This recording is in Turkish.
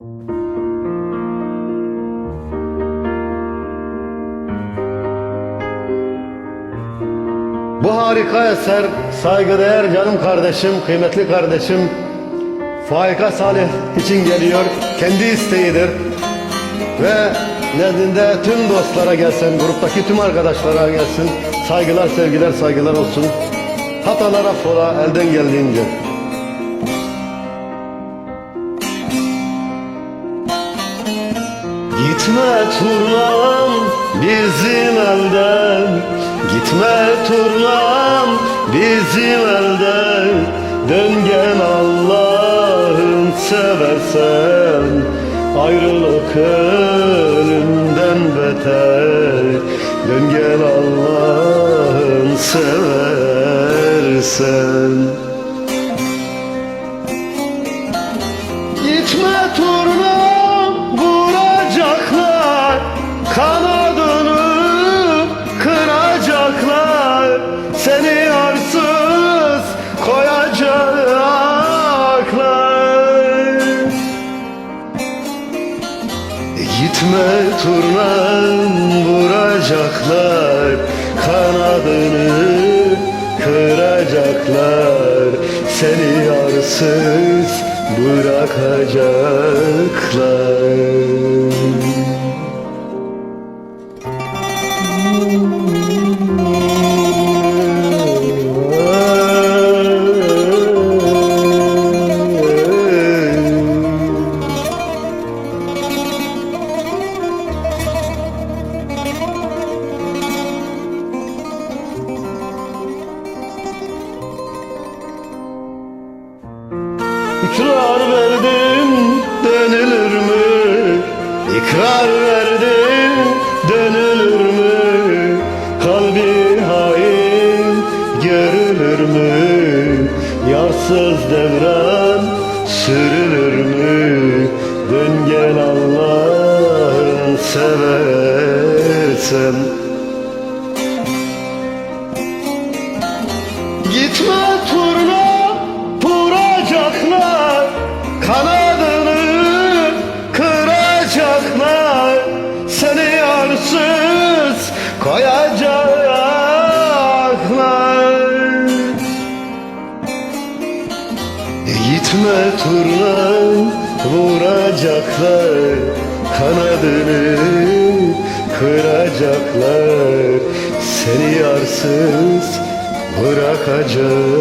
Bu harika eser saygıdeğer canım kardeşim, kıymetli kardeşim Faika Salih için geliyor. Kendi isteğidir. Ve nezdinde tüm dostlara gelsin, gruptaki tüm arkadaşlara gelsin. Saygılar, sevgiler, saygılar olsun. Hatalar affola elden geldiğince. Gitme turnam bizim elden. Gitme turnam bizim elden. Dön gel Allah'ın seversen. Ayrılık ölümden beter Turnam vuracaklar Kanadını kıracaklar. Seni yarsız bırakacaklar İkrar verdim dönülür mü? İkrar verdim dönülür mü? Kalbi hain görülür mü? Yarsız devran sürülür mü? Dön gel Allah'ın seversen Gitme kıracaklar Seni yarsız koyacaklar. Gitme turna vuracaklar Kanadını kıracaklar. Seni yarsız bırakacaklar